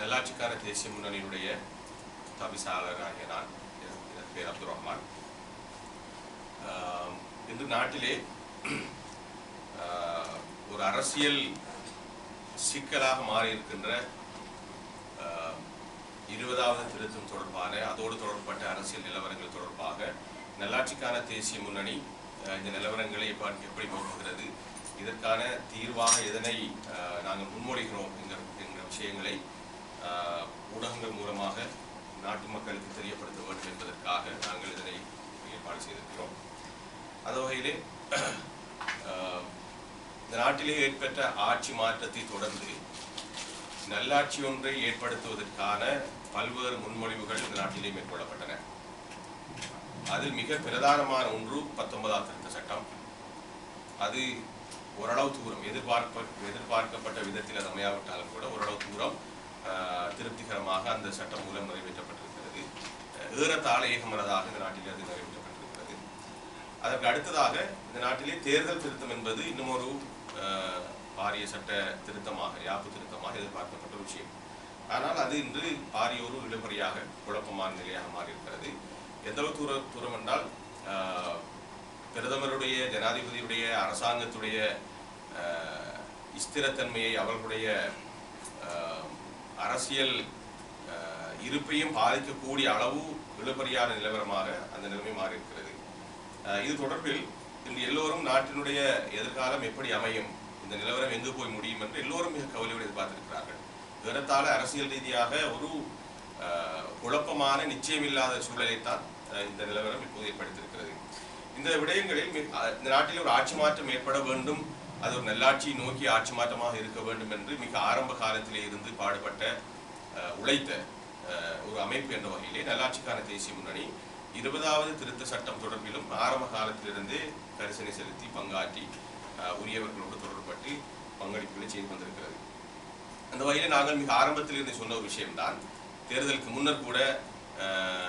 நல்லாட்சிக்கான தேசிய முன்னணியினுடைய தவிசாளராகிய நான் பேர் அப்துல் ரஹ்மான் இன்று நாட்டிலே ஒரு அரசியல் சிக்கலாக மாறியிருக்கின்ற இருபதாவது திருத்தம் தொடர்பான அதோடு தொடர்பட்ட அரசியல் நிலவரங்கள் தொடர்பாக நல்லாட்சிக்கான தேசிய முன்னணி இந்த நிலவரங்களை எப்படி எப்படி நோக்குகிறது இதற்கான தீர்வாக எதனை நாங்கள் முன்மொழிகிறோம் என்கிற விஷயங்களை ஊடகங்கள் மூலமாக நாட்டு மக்களுக்கு தெரியப்படுத்த வேண்டும் என்பதற்காக நாங்கள் இதனை ஏற்பாடு செய்திருக்கிறோம். அந்த வகையிலே ஆஹ், இந்த நாட்டிலே ஏற்பட்ட ஆட்சி மாற்றத்தை தொடர்ந்து நல்லாட்சி ஒன்றை ஏற்படுத்துவதற்கான பல்வேறு முன்மொழிவுகள் இந்த நாட்டிலே மேற்கொள்ளப்பட்டன. அதில் மிக பிரதானமான ஒன்று பத்தொன்பதாம் திருத்த சட்டம். அது ஓரளவு தூரம் எதிர்பார்ப்ப எதிர்பார்க்கப்பட்ட விதத்தில் அது அமையாவிட்டாலும் கூட ஓரளவு தூரம் திருப்திகரமாக அந்த சட்டம் மூலம் நிறைவேற்றப்பட்டிருக்கிறது. ஏறத்தாழ ஏகமனதாக இந்த நாட்டில் அது நிறைவேற்றப்பட்டிருக்கிறது. அதற்கு அடுத்ததாக இந்த நாட்டிலே தேர்தல் திருத்தம் என்பது இன்னும் ஒரு பாரிய சட்ட திருத்தமாக யாப்பு திருத்தமாக எதிர்பார்க்கப்பட்ட விஷயம். ஆனால் அது இன்று பாரிய ஒரு இழுபறியாக குழப்பமான நிலையாக மாறியிருக்கிறது. எந்த தூர தூரம் என்றால் பிரதமருடைய ஜனாதிபதியுடைய அரசாங்கத்துடைய ஸ்திரத்தன்மையை அவர்களுடைய அரசியல் இருப்பையும் பாதிக்கக்கூடிய அளவு இழுபறியான நிலவரமாக அந்த நிலைமை மாறியிருக்கிறது. இது தொடர்பில் இன்று எல்லோரும் நாட்டினுடைய எதிர்காலம் எப்படி அமையும் இந்த நிலவரம் எங்கு போய் முடியும் என்று எல்லோரும் மிக கவலையோடு எதிர்பார்த்திருக்கிறார்கள். ஏறத்தாழ அரசியல் ரீதியாக ஒரு குழப்பமான நிச்சயமில்லாத சூழலைத்தான் இந்த நிலவரம் இப்போது ஏற்படுத்தியிருக்கிறது. இந்த விடயங்களில் இந்த நாட்டில் ஒரு ஆட்சி மாற்றம் ஏற்பட வேண்டும் அது ஒரு நல்லாட்சியை நோக்கி ஆட்சி மாற்றமாக இருக்க வேண்டும் என்று மிக ஆரம்ப காலத்திலே இருந்து பாடுபட்ட அஹ், உழைத்த ஒரு அமைப்பு என்ற வகையிலே நல்லாட்சிக்கான தேசிய முன்னணி இருபதாவது திருத்த சட்டம் தொடர்பிலும் ஆரம்ப காலத்திலிருந்தே கரிசனை செலுத்தி பங்காற்றி உரியவர்களோடு தொடர்பட்டு பங்களிப்புகளை செய்து வந்திருக்கிறது. அந்த வகையில் நாங்கள் மிக ஆரம்பத்தில் இருந்து சொன்ன ஒரு விஷயம்தான். தேர்தலுக்கு முன்னர் கூட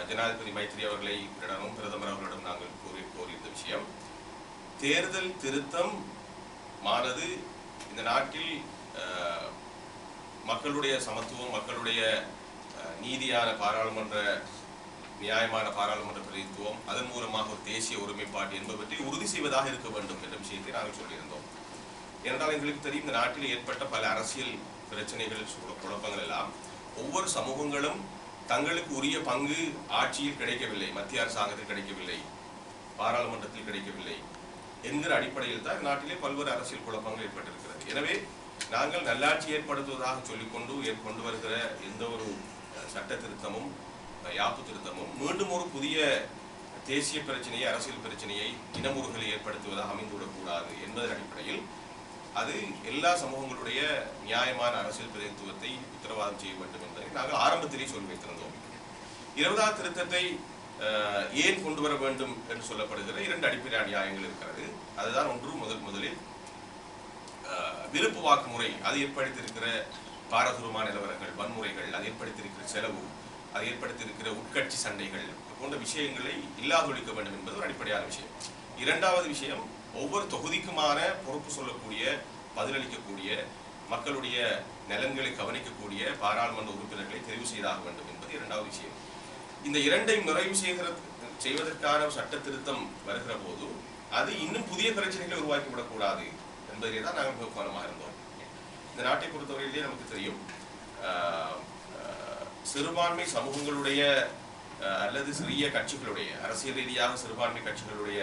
ஜனாதிபதி மைத்ரி அவர்களை பிரதமர் அவர்களிடம் நாங்கள் கூறி கோரியிருந்த விஷயம். தேர்தல் திருத்தம் மானது இந்த நாட்டில் மக்களுடைய சமத்துவம் மக்களுடைய நீதியான பாராளுமன்ற நியாயமான பாராளுமன்ற பிரதித்துவம் அதன் மூலமாக ஒரு தேசிய ஒருமைப்பாடு என்பவற்றை உறுதி செய்வதாக இருக்க வேண்டும் என்ற விஷயத்தை நாங்கள் சொல்லியிருந்தோம். ஏனென்றால் எங்களுக்கு தெரியும் இந்த நாட்டில் ஏற்பட்ட பல அரசியல் பிரச்சனைகள் சு- குழப்பங்கள் எல்லாம் ஒவ்வொரு சமூகங்களும் தங்களுக்கு உரிய பங்கு ஆட்சியில் கிடைக்கவில்லை மத்திய அரசாங்கத்தில் கிடைக்கவில்லை பாராளுமன்றத்தில் கிடைக்கவில்லை. என்கிற அடிப்படையில் தான் நாட்டிலே பல்வேறு அரசியல் குழப்பங்கள் ஏற்பட்டிருக்கிறது. எனவே நாங்கள் நல்லாட்சி ஏற்படுத்துவதாக சொல்லிக்கொண்டு ஏற்கொண்டு வருகிற எந்த ஒரு சட்ட திருத்தமும் யாப்பு திருத்தமும் மீண்டும் ஒரு புதிய தேசிய பிரச்சனையை அரசியல் பிரச்சனையை இனமுறுகளை ஏற்படுத்துவதாக அமைந்துவிடக்கூடாது என்பதன் அடிப்படையில் அது எல்லா சமூகங்களுடைய நியாயமான அரசியல் பிரதிநிதித்துவத்தை உத்தரவாதம் செய்ய வேண்டும் என்பதை நாங்கள் ஆரம்பத்திலே சொல்லி வைத்திருந்தோம். இருபதாம் திருத்தத்தை ஏன் கொண்டு வர வேண்டும் என்று சொல்லப்படுகிற இரண்டு அடிப்படை நியாயங்கள் இருக்கிறது. அதுதான் ஒன்று முதல் முதலில் விருப்பு வாக்கு முறை அது ஏற்படுத்தியிருக்கிற பாரதூரமான நிலவரங்கள் வன்முறைகள் அது ஏற்படுத்தியிருக்கிற செலவு அது ஏற்படுத்தியிருக்கிற உட்கட்சி சண்டைகள் போன்ற விஷயங்களை இல்லாதொழிக்க வேண்டும் என்பது ஒரு அடிப்படையான விஷயம். இரண்டாவது விஷயம் ஒவ்வொரு தொகுதிக்குமான பொறுப்பு சொல்லக்கூடிய பதிலளிக்கக்கூடிய மக்களுடைய நலன்களை கவனிக்கக்கூடிய பாராளுமன்ற உறுப்பினர்களை தெரிவு செய்தாக வேண்டும் என்பது இரண்டாவது விஷயம். இந்த இரண்டையும் நிறைவு செய்கிற செய்வதற்கான சட்ட திருத்தம் வருகிற போது அது இன்னும் புதிய பிரச்சனைகளை உருவாக்கி விடக்கூடாது என்பதிலே தான் நாங்கள் மிக கவனமாக இருந்தோம். இந்த நாட்டை பொறுத்தவரையிலே நமக்கு தெரியும் சிறுபான்மை சமூகங்களுடைய அல்லது சிறிய கட்சிகளுடைய அரசியல் ரீதியாக சிறுபான்மை கட்சிகளுடைய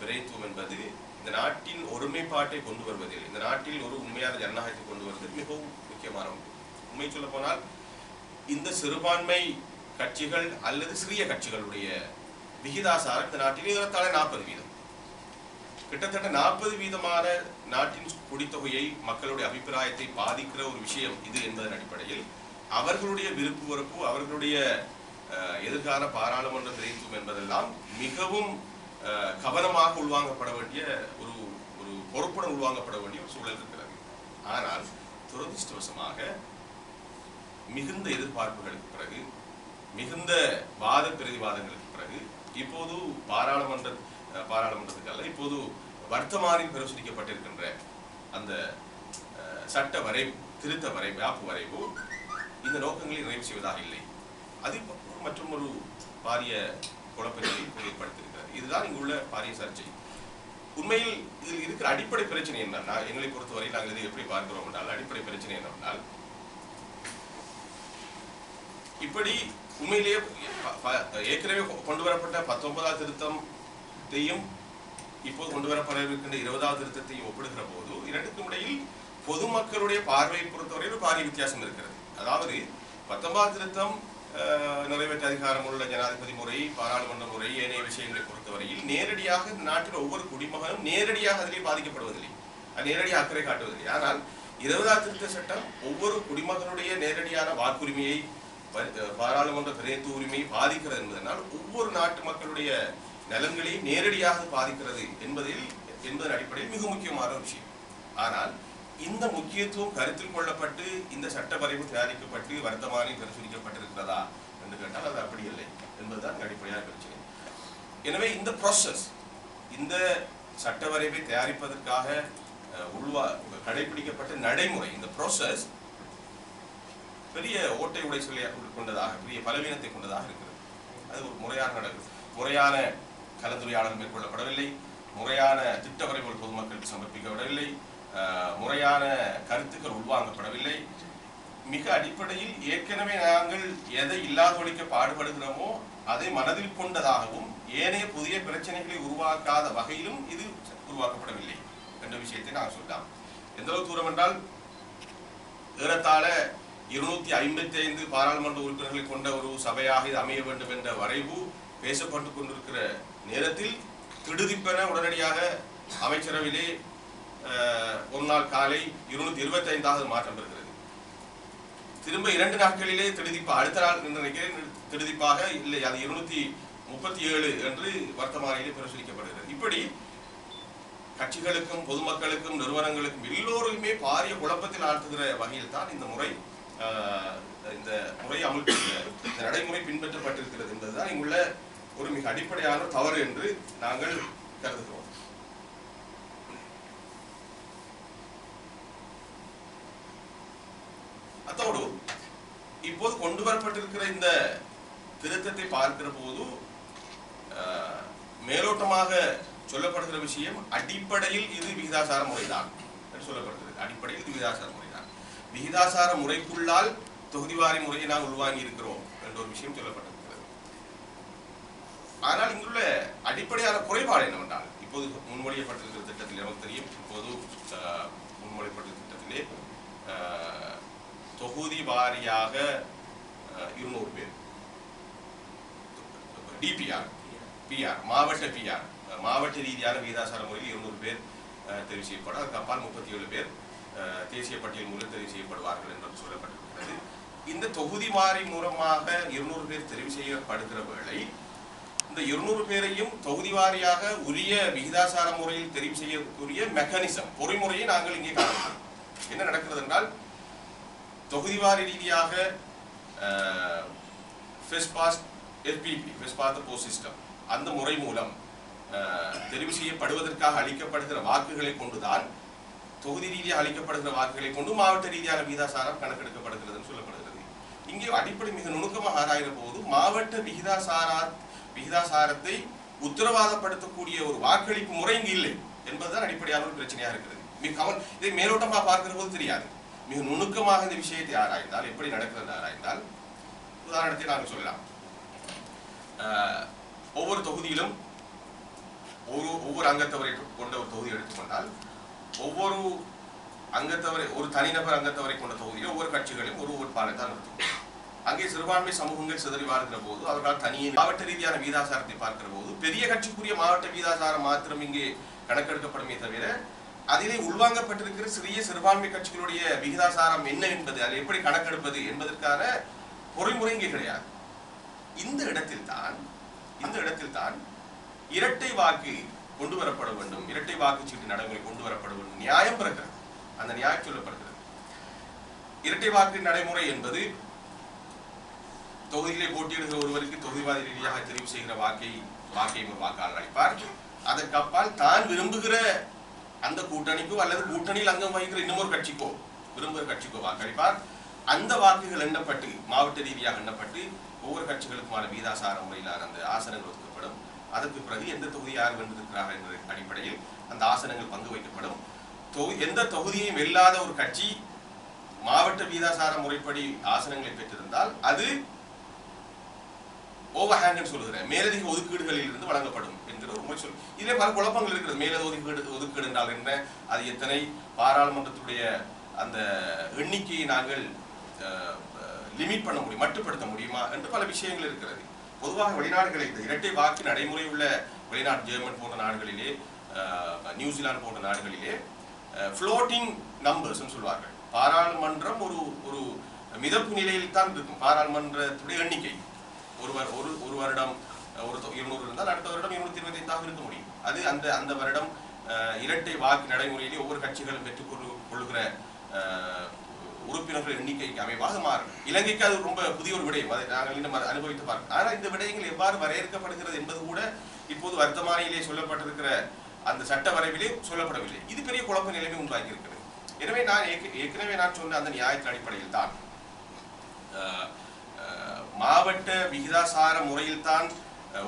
பிரதித்துவம் என்பது இந்த நாட்டின் ஒருமைப்பாட்டை கொண்டு வருவதில் இந்த நாட்டில் ஒரு உண்மையான ஜனநாயகத்தை கொண்டு வருவதில் மிகவும் முக்கியமான ஒன்று. உண்மை சொல்ல போனால் இந்த சிறுபான்மை கட்சிகள் அல்லது சிறிய கட்சிகளுடைய விகிதாசாரம் இந்த நாட்டில் ஏறத்தாழ நாற்பது வீதம். கிட்டத்தட்ட நாற்பது வீதமான நாட்டின் குடித்தொகையை மக்களுடைய அபிப்பிராயத்தை பாதிக்கிற ஒரு விஷயம் இது என்பதன் அடிப்படையில் அவர்களுடைய விருப்பு வெறுப்பு அவர்களுடைய அஹ், எதிர்கால பாராளுமன்ற தெரிவிக்கும் என்பதெல்லாம் மிகவும் கவனமாக உள்வாங்கப்பட வேண்டிய ஒரு ஒரு பொறுப்புடன் உள்வாங்கப்பட வேண்டிய ஒரு சூழல் இருக்கிறது ஆனால் துரதிருஷ்டவசமாக மிகுந்த எதிர்பார்ப்புகளுக்கு பிறகு மிகுந்த வாத பிரதிவாதங்களுக்கு பிறகு இப்போது பாராளுமன்ற பாராளுமன்றத்துக்கு அல்ல இப்போது வர்த்தமானில் பிரசுரிக்கப்பட்டிருக்கின்ற அந்த அஹ், சட்ட வரைவு திருத்த வரைவு ஆப்பு வரைவு இந்த நோக்கங்களை நிறைவு செய்வதாக இல்லை. அது மற்றும் ஒரு பாரிய குழப்பத்தை ஏற்படுத்தியிருக்கிறது. இதுதான் இங்குள்ள பாரிய சர்ச்சை. உண்மையில் இதில் இருக்கிற அடிப்படை பிரச்சனை என்னன்னா எங்களை பொறுத்தவரை நாங்கள் இதை எப்படி பார்க்கிறோம் என்றால் அடிப்படை பிரச்சனை என்னவென்றால் இப்படி உண்மையிலேயே ஏற்கனவே கொண்டு வரப்பட்ட பத்தொன்பதாவது திருத்தத்தையும் இப்போது கொண்டு வரப்பட இருக்கின்ற இருபதாவது திருத்தத்தையும் ஒப்பிடுகிற போது இரண்டுக்கும் இடையில் பொதுமக்களுடைய பார்வையை பொறுத்தவரையில் பாரிய வித்தியாசம் இருக்கிறது அதாவது பத்தொன்பதாவது திருத்தம் நிறைவேற்ற அதிகாரம் உள்ள ஜனாதிபதி முறை பாராளுமன்ற முறை ஏனைய விஷயங்களை பொறுத்தவரையில் நேரடியாக நாட்டில் ஒவ்வொரு குடிமகனும் நேரடியாக அதிலே பாதிக்கப்படுவதில்லை அது நேரடியாக அக்கறை காட்டுவதில்லை ஆனால் இருபதாம் திருத்த சட்டம் ஒவ்வொரு குடிமகனுடைய நேரடியான வாக்குரிமையை பாராளுமன்ற பிரதிநிதித்துவ உரிமையை பாதிக்கிறது என்பதனால் ஒவ்வொரு நாட்டு மக்களுடைய நலன்களையும் நேரடியாக பாதிக்கிறது என்பதில் என்பதன் அடிப்படையில் மிக முக்கியமான விஷயம். ஆனால் இந்த முக்கியத்துவம் கருத்தில் கொள்ளப்பட்டு இந்த சட்ட வரைவு தயாரிக்கப்பட்டு வர்த்தமானில் பரிசீலிக்கப்பட்டிருக்கிறதா என்று கேட்டால் அது அப்படி இல்லை என்பதுதான் அடிப்படையான பிரச்சனை. எனவே இந்த ப்ராசஸ் இந்த சட்ட வரைவை தயாரிப்பதற்காக அஹ், உள்வா கடைபிடிக்கப்பட்ட நடைமுறை இந்த ப்ராசஸ் பெரிய ஓட்டை உடைசலை கொண்டதாக பெரிய பலவீனத்தை கொண்டதாக இருக்கிறது. அது ஒரு முறையான நடக்கு முறையான கலந்துரையாடல் மேற்கொள்ளப்படவில்லை. முறையான திட்ட வரைவுகள் பொதுமக்களுக்கு சமர்ப்பிக்கப்படவில்லை. முறையான கருத்துக்கள் உள்வாங்கப்படவில்லை. மிக அடிப்படையில் ஏற்கனவே நாங்கள் எதை இல்லாத ஒழிக்க பாடுபடுகிறோமோ அதை மனதில் கொண்டதாகவும் ஏனைய புதிய பிரச்சனைகளை உருவாக்காத வகையிலும் இது உருவாக்கப்படவில்லை. என்ற விஷயத்தை நான் சொல்லலாம் எந்த அளவு தூரம் என்றால் ஏறத்தாழ இருநூத்தி ஐம்பத்தி ஐந்து பாராளுமன்ற உறுப்பினர்களை கொண்ட ஒரு சபையாக இது அமைய வேண்டும் என்ற வரைவு பேசப்பட்டு கொண்டிருக்கிற நேரத்தில் திடுதிப்பென உடனடியாக அமைச்சரவையிலே ஒரு நாள் காலை இருநூத்தி இருபத்தி ஐந்தாவது மாற்றம் பெறுகிறது. திரும்ப இரண்டு நாட்களிலே திடுதிப்பா அடுத்த நாள் நினைக்கிறேன் திடுதிப்பாக இல்லை அது இருநூத்தி முப்பத்தி ஏழு என்று வர்த்தமானிலே பிரசுரிக்கப்படுகிறது. இப்படி கட்சிகளுக்கும் பொதுமக்களுக்கும் நிறுவனங்களுக்கும் எல்லோருமே பாரிய குழப்பத்தில் ஆழ்த்துகிற வகையில் தான் இந்த முறை இந்த முறை அமல் இந்த நடைமுறை பின்பற்றப்பட்டிருக்கிறது என்பதுதான் இங்குள்ள ஒரு மிக அடிப்படையான தவறு என்று நாங்கள் கருதுகிறோம். அத்தோடு இப்போது கொண்டு வரப்பட்டிருக்கிற இந்த திருத்தத்தை பார்க்கிற போது ஆஹ், மேலோட்டமாக சொல்லப்படுகிற விஷயம் அடிப்படையில் இது விகிதாசார முறைதான் என்று சொல்லப்படுகிறது அடிப்படையில் இது விகிதாசார முறை. விகிதாசார முறைக்குள்ளால் தொகுதிவாரி முறையை நாம் உள்வாங்கி இருக்கிறோம் என்ற ஒரு விஷயம் சொல்லப்பட்டிருக்கிறது. ஆனால் இங்குள்ள அடிப்படையான குறைபாடு என்னவென்றால் இப்போது முன்மொழியப்பட்டிருக்கிற திட்டத்தில் நமக்கு தெரியும் இப்போது ஆஹ், முன்மொழியப்பட்டிருக்கிற திட்டத்திலே ஆஹ், தொகுதி வாரியாக இருநூறு பேர். டிபிஆர் பிஆர் மாவட்ட பிஆர் மாவட்ட ரீதியான விகிதாசார முறையில் இருநூறு பேர் தெரிவு செய்யப்படும். அதுக்கு அப்பால் முப்பத்தி ஏழு பேர். தேசிய பட்டியல் மூலம் தெரிவு செய்யப்படுவார்கள் என்று சொல்லப்பட்டிருக்கிறது. இந்த தொகுதி மாறி மூலமாக இருநூறு பேர் தெரிவு செய்யப்படுகிற வேளை இந்த இருநூறு பேரையும் தொகுதி வாரியாக உரிய விகிதாசார முறையில் தெரிவு செய்யக்கூடிய மெக்கானிசம் பொறிமுறையை நாங்கள் இங்கே காணலாம் என்ன நடக்கிறது என்றால் தொகுதிவாரி ரீதியாக ஃபெஸ்பாஸ்ட் ஃபெஸ்பாத் போ சிஸ்டம் அந்த முறை மூலம் தெரிவு செய்யப்படுவதற்காக அளிக்கப்படுகிற வாக்குகளை கொண்டுதான் தொகுதி ரீதியாக அளிக்கப்படுகிற வாக்குகளை கொண்டு மாவட்ட ரீதியான விகிதாசாரம் கணக்கெடுக்கப்படுகிறதுன்னு சொல்லப்படுகிறது. இங்கே அடிப்படை மிக நுணுக்கமாக ஆராயிற போது மாவட்ட விகிதாசாரா விகிதாசாரத்தை உத்தரவாதப்படுத்தக்கூடிய ஒரு வாக்களிப்பு முறை இங்கு இல்லை என்பதுதான் அடிப்படையான ஒரு பிரச்சனையாக இருக்கிறது. மிக கவன் இதை மேலோட்டமாக பார்க்கிற போது தெரியாது. மிக நுணுக்கமாக இந்த விஷயத்தை ஆராய்ந்தால் எப்படி நடக்கிறது ஆராய்ந்தால் உதாரணத்தை நாங்கள் சொல்லலாம். ஆஹ், ஒவ்வொரு தொகுதியிலும் ஒரு ஒவ்வொரு அங்கத்தவரை கொண்ட ஒரு தொகுதி எடுத்துக்கொண்டால் ஒவ்வொரு அங்கத்தவரை ஒரு தனிநபர் அங்கத்தவரை கொண்ட தொகுதியில் ஒவ்வொரு கட்சிகளையும் ஒரு வேட்பாளர் தான் நிறுத்தும் அங்கே சிறுபான்மை சமூகங்கள் சிதறி வாழ்கிற போது அவர்களால் தனியே மாவட்ட ரீதியான வீதாசாரத்தை பார்க்கிற போது பெரிய கட்சிக்குரிய மாவட்ட வீதாசாரம் மாத்திரம் இங்கே கணக்கெடுக்கப்படுமே தவிர அதிலே உள்வாங்கப்பட்டிருக்கிற சிறிய சிறுபான்மை கட்சிகளுடைய விகிதாசாரம் என்ன என்பது அதை எப்படி கணக்கெடுப்பது என்பதற்கான பொறிமுறை இங்கே கிடையாது. இந்த இடத்தில் தான் இந்த இடத்தில் தான் இரட்டை வாக்கு கொண்டு வரப்பட வேண்டும். இரட்டை வாக்குச்சீட்டு நடைமுறை கொண்டு வரப்பட வேண்டும். நியாயம் பிறக்கிறது. அந்த நியாயம் சொல்லப்படுகிறது. இரட்டை வாக்கு நடைமுறை என்பது தொகுதியிலே போட்டியிடுகிற ஒருவருக்கு தொகுதிவாதி ரீதியாக தெரிவு செய்கிற வாக்கை வாக்கை வாக்காளர் அளிப்பார். அதற்கு அப்பால் தான் விரும்புகிற அந்த கூட்டணிக்கோ அல்லது கூட்டணியில் அங்கம் வகிக்கிற இன்னமொரு கட்சிக்கோ விரும்புகிற கட்சிக்கோ வாக்களிப்பார் அந்த வாக்குகள் எண்ணப்பட்டு மாவட்ட ரீதியாக எண்ணப்பட்டு ஒவ்வொரு கட்சிகளுக்குமான வீதாசார முறையிலான அந்த ஆசனங்கள் ஒதுக்கப்படும். அதற்கு பிறகு எந்த தொகுதி யார் வென்றிருக்கிறார்கள் என்ற அடிப்படையில் அந்த ஆசனங்கள் பங்கு வைக்கப்படும் தொகு- எந்த தொகுதியையும் வெல்லாத ஒரு கட்சி மாவட்ட வீதாசார முறைப்படி ஆசனங்களை பெற்றிருந்தால் அது ஓவர் சொல்லுகிற மேலதிக ஒதுக்கீடுகளில் இருந்து வழங்கப்படும் என்கிற ஒரு முறை சொல் இதிலே பல குழப்பங்கள் இருக்கிறது. மேலதிக ஒதுக்கீடு ஒதுக்கீடு என்றால் என்ன? அது எத்தனை? பாராளுமன்றத்துடைய அந்த எண்ணிக்கையை நாங்கள் லிமிட் பண்ண முடியும் மட்டுப்படுத்த முடியுமா? என்று பல விஷயங்கள் இருக்கிறது. பொதுவாக வெளிநாடுகளில் இந்த இரட்டை வாக்கு நடைமுறை உள்ள வெளிநாடு ஜெர்மன் போன்ற நாடுகளிலே நியூசிலாந்து போன்ற நாடுகளிலே ஃப்ளோட்டிங் நம்பர்ஸ் சொல்வார்கள் பாராளுமன்றம் ஒரு ஒரு மிதப்பு நிலையில் தான் இருக்கும் பாராளுமன்றத்துடைய எண்ணிக்கை. ஒருவர் ஒரு ஒரு வருடம் ஒரு இருநூறு இருந்தால் அடுத்த வருடம் இருநூத்தி இருபத்தி ஐந்தாக இருக்க முடியும். அது அந்த அந்த வருடம் இரட்டை வாக்கு நடைமுறையிலே ஒவ்வொரு கட்சிகளும் பெற்றுக் கொள்ளு கொள்ளுகிற உறுப்பினர்கள் எண்ணிக்கைக்கு அமைவாக மாறும். இலங்கைக்கு அது ரொம்ப புதிய ஒரு விடயம். அதை நாங்கள் இன்னும் அனுபவித்து பார்க்கிறோம் ஆனால் இந்த விடயங்கள் எவ்வாறு வரையறுக்கப்படுகிறது என்பது கூட இப்போது வர்த்தமானியிலே சொல்லப்பட்டிருக்கிற அந்த சட்ட வரைவிலே சொல்லப்படவில்லை. இது பெரிய குழப்ப நிலைமை உண்டாகி இருக்கிறது எனவே நான் ஏற்கனவே நான் சொன்ன அந்த நியாயத்தின் அடிப்படையில் தான் மாவட்ட விகிதாசார முறையில் தான்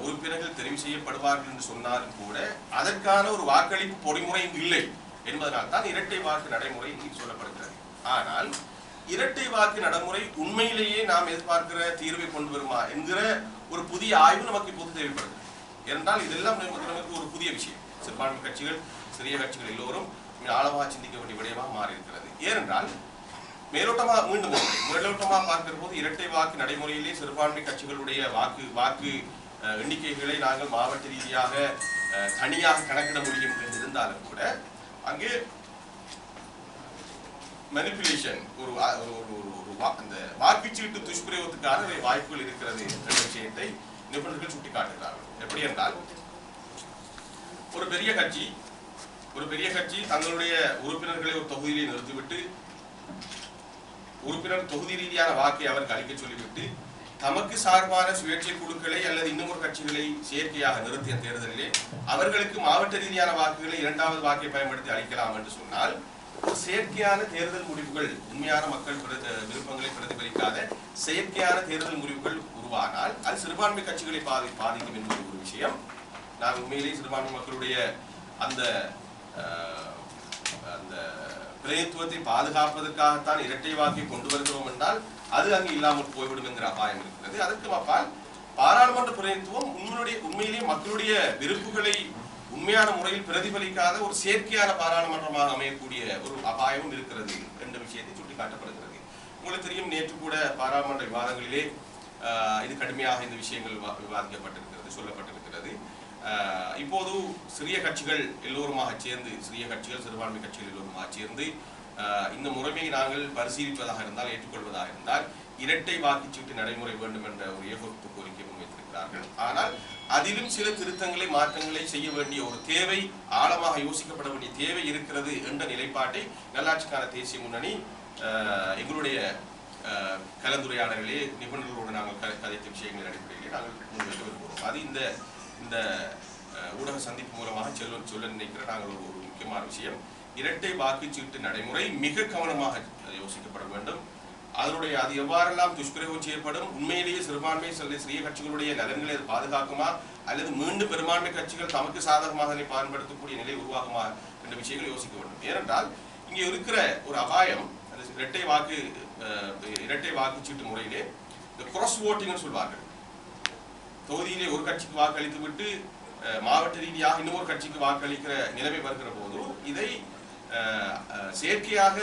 உறுப்பினர்கள் தெரிவு செய்யப்படுவார்கள் என்று சொன்னாலும் கூட அதற்கான ஒரு வாக்களிப்பு பொறிமுறையும் இல்லை என்பதனால் தான் இரட்டை வாக்கு நடைமுறை சொல்லப்படுகிறது. ஆனால் இரட்டை வாக்கு நடைமுறை உண்மையிலேயே நாம் எதிர்பார்க்கிற தீர்வை கொண்டு வருமா என்கிற ஒரு புதிய ஆய்வு நமக்கு இப்போது தேவைப்படுது. ஏனென்றால் இதெல்லாம் நமக்கு நமக்கு ஒரு புதிய விஷயம். சிறுபான்மை கட்சிகள் சிறிய கட்சிகள் எல்லோரும் ஆழமாக சிந்திக்க வேண்டிய விடயமாக மாறி இருக்கிறது ஏனென்றால் மேலோட்டமாக மீண்டும் மேலோட்டமாக பார்க்கிற போது இரட்டை வாக்கு நடைமுறையிலே சிறுபான்மை கட்சிகளுடைய வாக்கு வாக்கு எண்ணிக்கைகளை நாங்கள் மாவட்ட ரீதியாக தனியாக கணக்கிட முடியும் என்று இருந்தாலும் கூட அங்கே மெனிப்புலேஷன் ஒரு ஒரு ஒரு அந்த வாக்குச்சீட்டு துஷ்பிரயோகத்துக்கான வாய்ப்புகள் இருக்கிறது என்ற விஷயத்தை நிபுணர்கள் சுட்டிக்காட்டுகிறார்கள். எப்படி என்றால் ஒரு பெரிய கட்சி ஒரு பெரிய கட்சி தங்களுடைய உறுப்பினர்களை ஒரு தொகுதியிலே நிறுத்திவிட்டு உறுப்பினர் தொகுதி ரீதியான வாக்கை அவருக்கு அளிக்க சொல்லிவிட்டு தமக்கு சார்பான சுயேட்சை குழுக்களை அல்லது இன்னும் ஒரு கட்சிகளை செயற்கையாக நிறுத்திய தேர்தலிலே அவர்களுக்கு மாவட்ட ரீதியான வாக்குகளை இரண்டாவது வாக்கை பயன்படுத்தி அளிக்கலாம் என்று சொன்னால் செயற்கையான தேர்தல் முடிவுகள் உண்மையான மக்கள் விருப்பங்களை பிரதிபலிக்காத செயற்கையான தேர்தல் முடிவுகள் உருவானால் அது சிறுபான்மை கட்சிகளை பாதி பாதிக்கும் என்பது ஒரு விஷயம். நான் உண்மையிலேயே சிறுபான்மை மக்களுடைய அந்த அந்த பிரதித்துவத்தை பாதுகாப்பதற்காகத்தான் இரட்டை வாக்கை கொண்டு வருகிறோம் என்றால் அது அங்கு இல்லாமல் போய்விடும் என்கிற அபாயம் இருக்கிறது. அதற்கு அப்பால் பாராளுமன்ற பிரதித்துவம் உண்மையுடைய உண்மையிலேயே மக்களுடைய விருப்புகளை உண்மையான முறையில் பிரதிபலிக்காத ஒரு செயற்கையான பாராளுமன்றமாக அமையக்கூடிய ஒரு அபாயமும் இருக்கிறது என்ற விஷயத்தை சுட்டிக்காட்டப்படுகிறது. உங்களுக்கு தெரியும் நேற்று கூட பாராளுமன்ற விவாதங்களிலே இது கடுமையாக இந்த விஷயங்கள் விவாதிக்கப்பட்டிருக்கிறது சொல்லப்பட்டிருக்கிறது. இப்போது சிறிய கட்சிகள் எல்லோருமாக சேர்ந்து சிறிய கட்சிகள் சிறுபான்மை கட்சிகள் எல்லோருமாக சேர்ந்து இந்த முறைமையை நாங்கள் பரிசீலிப்பதாக இருந்தால் ஏற்றுக்கொள்வதாக இருந்தால் இரட்டை வாக்குச்சீட்டு நடைமுறை வேண்டும் என்ற ஒரு ஏகோப்பு கோரிக்கை முன்வைத்திருக்கிறார்கள். ஆனால் அதிலும் சில திருத்தங்களை மாற்றங்களை செய்ய வேண்டிய ஒரு தேவை ஆழமாக யோசிக்கப்பட வேண்டிய தேவை இருக்கிறது என்ற நிலைப்பாட்டை நல்லாட்சிக்கான தேசிய முன்னணி எங்களுடைய கலந்துரையாடல்களே கலந்துரையாடலிலே நிபுணர்களோடு நாங்கள் கதைத்த விஷயங்களின் அடிப்படையிலே நாங்கள் முன்வைக்க விரும்புகிறோம். அது இந்த இந்த ஊடக சந்திப்பு மூலமாக சொல்ல சொல்ல நினைக்கிற நாங்கள் ஒரு ஒரு முக்கியமான விஷயம். இரட்டை வாக்குச்சீட்டு நடைமுறை மிக கவனமாக யோசிக்கப்பட வேண்டும். அதனுடைய அது எவ்வாறெல்லாம் துஷ்பிரயோகம் செய்யப்படும் உண்மையிலேயே சிறுபான்மை சில சிறிய கட்சிகளுடைய நலன்களை அது பாதுகாக்குமா? அல்லது மீண்டும் பெரும்பான்மை கட்சிகள் தமக்கு சாதகமாக அதை பயன்படுத்தக்கூடிய நிலை உருவாகுமா? என்ற விஷயங்கள் யோசிக்க வேண்டும். ஏனென்றால் இங்கே இருக்கிற ஒரு அபாயம் அந்த இரட்டை வாக்கு அஹ், இரட்டை வாக்குச்சீட்டு முறையிலே இந்த cross ஓட்டிங்னு சொல்வார்கள். தொகுதியிலே ஒரு கட்சிக்கு வாக்களித்து விட்டு அஹ், மாவட்ட ரீதியாக இன்னொரு கட்சிக்கு வாக்களிக்கிற நிலைமை வருகிற போது இதை அஹ், அஹ், செயற்கையாக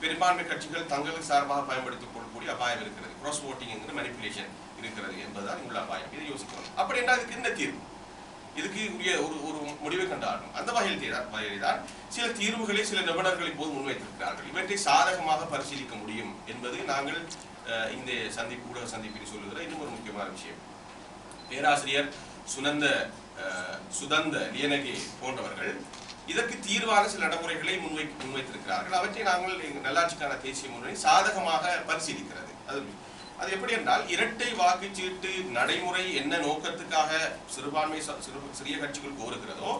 பெரும்பான்மை கட்சிகள் தங்களுக்கு சார்பாக பயன்படுத்திக் கொள்ளக்கூடிய அபாயம் இருக்கிறது. கிராஸ் ஓட்டிங் என்கிற manipulation இருக்கிறது என்பதுதான் உள்ள அபாயம். இதை யோசிக்கணும். அப்படி என்றால் இதுக்கு என்ன தீர்வு? இதுக்கு உரிய ஒரு ஒரு முடிவை கண்டாடும் அந்த வகையில் வகையில் தான் சில தீர்வுகளை சில நிபுணர்கள் இப்போது முன்வைத்திருக்கிறார்கள். இவற்றை சாதகமாக பரிசீலிக்க முடியும் என்பது நாங்கள் அஹ், இந்த சந்திப்பு ஊடக சந்திப்பில் சொல்லுகிற இன்னும் ஒரு முக்கியமான விஷயம். பேராசிரியர் சுனந்த அஹ், சுதந்த லியனகே போன்றவர்கள் இதற்கு தீர்வாக சில நடைமுறைகளை முன்வை முன்வைத்திருக்கிறார்கள். அவற்றை நாங்கள் எங்கள் நல்லாட்சிக்கான தேசிய முன்னணி சாதகமாக பரிசீலிக்கிறது. அது அது எப்படி என்றால் இரட்டை வாக்குச்சீட்டு நடைமுறை என்ன நோக்கத்துக்காக சிறுபான்மை சிறிய கட்சிகள் கோருகிறதோ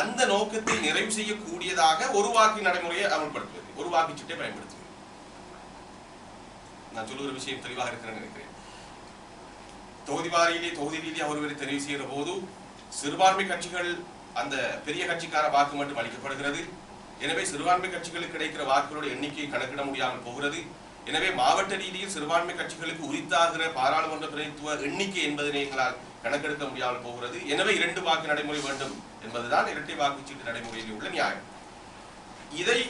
அந்த நோக்கத்தை நிறைவு செய்யக்கூடியதாக ஒரு வாக்கு நடைமுறையை அமல்படுத்துவது. ஒரு வாக்குச்சீட்டை பயன்படுத்துவது. நான் சொல்லுகிற விஷயம் தெளிவாக இருக்கிறேன்னு நினைக்கிறேன். தொகுதி வாரியிலே தொகுதி ரீதியாக ஒருவரை தெரிவு செய்கிற போது சிறுபான்மை கட்சிகள் அந்த பெரிய கட்சிக்கான வாக்கு மட்டும் அளிக்கப்படுகிறது. எனவே சிறுபான்மை கட்சிகளுக்கு கிடைக்கிற வாக்குகளுடைய எண்ணிக்கையை கணக்கிட முடியாமல் போகிறது. எனவே மாவட்ட ரீதியில் சிறுபான்மை கட்சிகளுக்கு உரித்தாகிற பாராளுமன்ற பிரதித்துவ எண்ணிக்கை என்பதனை எங்களால் கணக்கெடுக்க முடியாமல் போகிறது. எனவே இரண்டு வாக்கு நடைமுறை வேண்டும் என்பதுதான் இரட்டை வாக்குச்சீட்டு நடைமுறையில் உள்ள நியாயம். இதை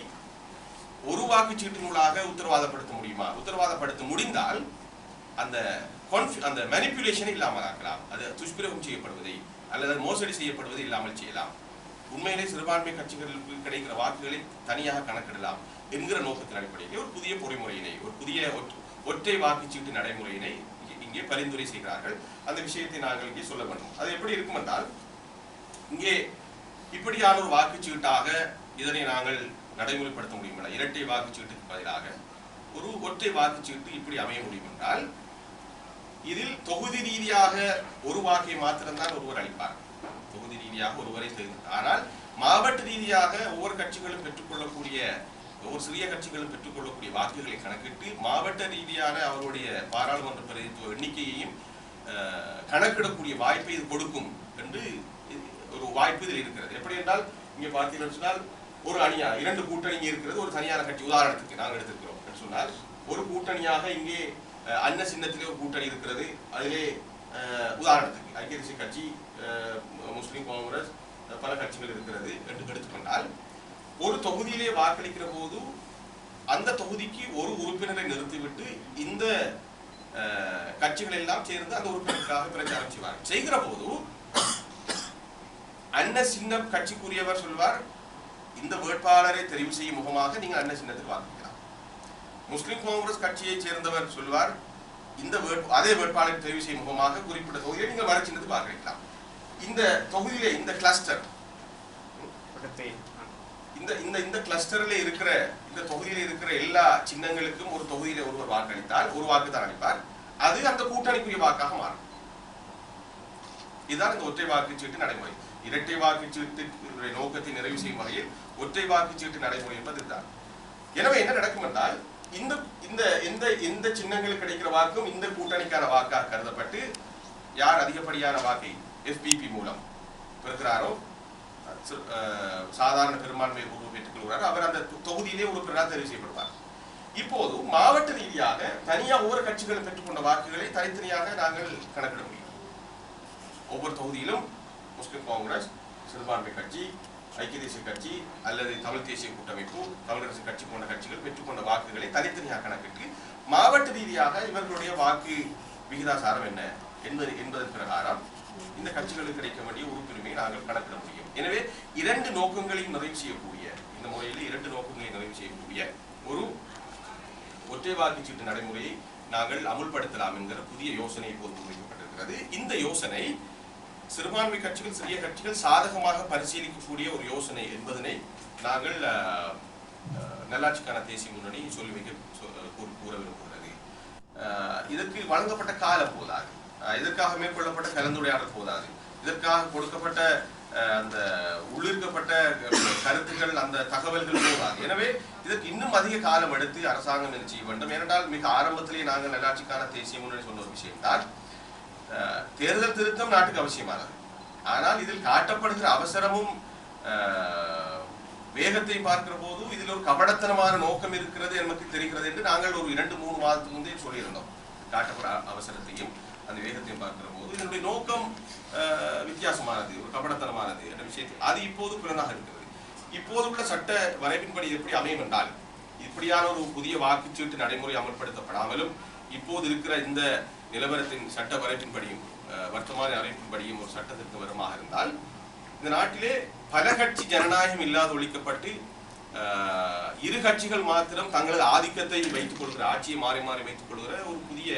ஒரு வாக்குச்சீட்டினூடாக உத்தரவாதப்படுத்த முடியுமா? உத்தரவாதப்படுத்த முடிந்தால் அந்த அந்த மேனிப்புலேஷனை இல்லாமல் ஆக்கலாம் அது துஷ்பிரகம் செய்யப்படுவதை அல்லது மோசடி செய்யப்படுவது இல்லாமல் செய்யலாம். உண்மையிலே சிறுபான்மை கட்சிகளுக்கு கிடைக்கிற வாக்குகளை தனியாக கணக்கிடலாம் என்கிற நோக்கத்தின் அடிப்படையிலே ஒரு புதிய பொறிமுறையினை ஒரு புதிய ஒற்றை வாக்குச்சீட்டு நடைமுறையினை இங்கே- இங்கே பரிந்துரை செய்கிறார்கள். அந்த விஷயத்தை நாங்கள் இங்கே சொல்ல வேண்டும். அது எப்படி இருக்கும் என்றால் இங்கே இப்படியான ஒரு வாக்குச்சீட்டாக இதனை நாங்கள் நடைமுறைப்படுத்த முடியும் இரட்டை வாக்குச்சீட்டுக்கு பதிலாக ஒரு ஒற்றை வாக்குச்சீட்டு இப்படி அமைய முடியும் என்றால் இதில் தொகுதி ரீதியாக ஒரு வாக்கை மாத்திரம்தான் ஒருவர் அளிப்பார். தொகுதி ரீதியாக ஒருவரை தேர்வு ஆனால் மாவட்ட ரீதியாக ஒவ்வொரு கட்சிகளும் பெற்றுக்கொள்ளக்கூடிய ஒவ்வொரு சிறிய கட்சிகளும் பெற்றுக்கொள்ளக்கூடிய வாக்குகளை கணக்கிட்டு மாவட்ட ரீதியான அவருடைய பாராளுமன்ற பிரதித்துவ எண்ணிக்கையையும் அஹ், கணக்கிடக்கூடிய வாய்ப்பை இது கொடுக்கும் என்று ஒரு வாய்ப்பு இதில் இருக்கிறது. எப்படி என்றால் இங்கே பார்த்தீங்கன்னு சொன்னால் ஒரு அணியா இரண்டு கூட்டணி இருக்கிறது. ஒரு தனியார் கட்சி உதாரணத்துக்கு நாங்கள் எடுத்திருக்கிறோம். என்று சொன்னால் ஒரு கூட்டணியாக இங்கே அன்ன சின்னத்திலே ஒரு கூட்டணி இருக்கிறது. அதிலே உதாரணத்துக்கு ஐக்கிய தேசிய கட்சி முஸ்லீம் காங்கிரஸ் பல கட்சிகள் இருக்கிறது என்று எடுத்துக்கொண்டால் ஒரு தொகுதியிலே வாக்களிக்கிற போது அந்த தொகுதிக்கு ஒரு உறுப்பினரை நிறுத்திவிட்டு இந்த அஹ், கட்சிகள் எல்லாம் சேர்ந்து அந்த உறுப்பினருக்காக பிரச்சாரம் செய்வார் செய்கிற போது அன்ன சின்னம் கட்சிக்குரியவர் சொல்வார் இந்த வேட்பாளரை தெரிவு செய்யும் முகமாக நீங்கள் அன்ன சின்னத்துக்கு வாக்களிக்கலாம் முஸ்லிம் காங்கிரஸ் கட்சியைச் சேர்ந்தவர் சொல்வார் இந்த அதே வேட்பாளரை தெரிவு செய்யும் முகமாக குறிப்பிட்ட தொகுதியை நீங்கள் சின்னத்துக்கு வாக்களிக்கலாம் இந்த தொகுதியிலே இந்த கிளஸ்டர் இந்த இந்த இந்த கிளஸ்டரில் இருக்கிற இந்த தொகுதியில இருக்கிற எல்லா சின்னங்களுக்கும் ஒரு தொகுதியில ஒருவர் வாக்களித்தால் ஒரு வாக்கு தான் அளிப்பார். அது அந்த கூட்டணிக்குரிய வாக்காக மாறும். இதுதான் இந்த ஒற்றை வாக்குச்சீட்டு நடைமுறை. இரட்டை வாக்குச்சீட்டு நோக்கத்தை நிறைவு செய்யும் வகையில் ஒற்றை வாக்குச்சீட்டு நடைமுறை என்பது இதுதான். எனவே என்ன நடக்கும் என்றால் இந்த இந்த இந்த இந்த சின்னங்களுக்கு கிடைக்கிற வாக்கும் இந்த கூட்டணிக்கான வாக்காக கருதப்பட்டு யார் அதிகப்படியான வாக்கை எஃபிபி மூலம் பெறுகிறாரோ சாதாரண பெரும்பான்மை உருவ பெற்றுக் கொள்கிறார். அவர் அந்த தொகுதியிலே உறுப்பினராக தெரிவு செய்யப்படுவார். இப்போது மாவட்ட ரீதியாக தனியாக ஒவ்வொரு கட்சிகளும் பெற்றுக்கொண்ட வாக்குகளை தனித்தனியாக நாங்கள் கணக்கிட முடியும். ஒவ்வொரு தொகுதியிலும் முஸ்லிம் காங்கிரஸ் சிறுபான்மை கட்சி ஐக்கிய தேசிய கட்சி அல்லது தமிழ் தேசிய கூட்டமைப்பு தமிழரசு கட்சி போன்ற கட்சிகள் பெற்றுக்கொண்ட வாக்குகளை தனித்தனியாக கணக்கிட்டு மாவட்ட ரீதியாக இவர்களுடைய வாக்கு விகிதாசாரம் என்ன? என்பது என்பதன் பிரகாரம் இந்த கட்சிகளுக்கு கிடைக்க வேண்டிய உறுப்புரிமையை நாங்கள் கணக்கிட முடியும். எனவே இரண்டு நோக்கங்களையும் நிறைவு செய்யக்கூடிய இந்த முறையில் இரண்டு நோக்கங்களையும் நிறைவு செய்யக்கூடிய ஒரு ஒற்றை வாக்குச்சீட்டு நடைமுறையை நாங்கள் அமுல்படுத்தலாம் என்கிற புதிய யோசனை இப்போது முன்வைக்கப்பட்டிருக்கிறது. இந்த யோசனை சிறுபான்மை கட்சிகள் சிறிய கட்சிகள் சாதகமாக பரிசீலிக்கக்கூடிய ஒரு யோசனை என்பதனை நாங்கள் நல்லாட்சிக்கான தேசிய முன்னணி சொல்லி வைக்க கூற- விரும்புகிறது. இதற்கு வழங்கப்பட்ட காலம் போதாது. அஹ், இதற்காக மேற்கொள்ளப்பட்ட கலந்துரையாடல் போதாது. இதற்காக கொடுக்கப்பட்ட அஹ், அந்த உள்ளிருக்கப்பட்ட கருத்துக்கள் அந்த தகவல்கள் போதாது. எனவே இதற்கு இன்னும் அதிக காலம் எடுத்து அரசாங்கம் என்ன செய்ய வேண்டும்? ஏனென்றால் மிக ஆரம்பத்திலேயே நாங்கள் நல்லாட்சிக்கான தேசிய முன்னணி சொன்ன ஒரு விஷயம்தான். தேர்தல் திருத்தம் நாட்டுக்கு அவசியமானது. ஆனால் இதில் காட்டப்படுகிற அவசரமும் வேகத்தை பார்க்கிற போது இதில் ஒரு கபடத்தனமான நோக்கம் இருக்கிறது எனக்கு தெரிகிறது என்று நாங்கள் ஒரு இரண்டு மூணு மாதத்துக்கு முந்தைய சொல்லியிருந்தோம். காட்டப்பட அவசரத்தையும் அந்த வேகத்தையும் பார்க்கிற போது இதனுடைய நோக்கம் வித்தியாசமானது ஒரு கபடத்தனமானது என்ற விஷயத்தை அது இப்போது புலனாக இருக்கிறது. இப்போது உள்ள சட்ட வரைவின்படி எப்படி அமையும் என்றால் இப்படியான ஒரு புதிய வாக்குச்சீட்டு நடைமுறை அமல்படுத்தப்படாமலும் இப்போது இருக்கிற இந்த நிலவரத்தின் சட்ட வரைப்பின்படியும் வர்த்தமான அமைப்பின்படியும் ஒரு சட்டத்திற்கு வருமாக இருந்தால் இந்த நாட்டிலே பல கட்சி ஜனநாயகம் இல்லாது ஒழிக்கப்பட்டு இரு கட்சிகள் மாத்திரம் தங்களது ஆதிக்கத்தை வைத்துக் கொள்கிற ஆட்சியை மாறி மாறி வைத்துக் கொள்கிற ஒரு புதிய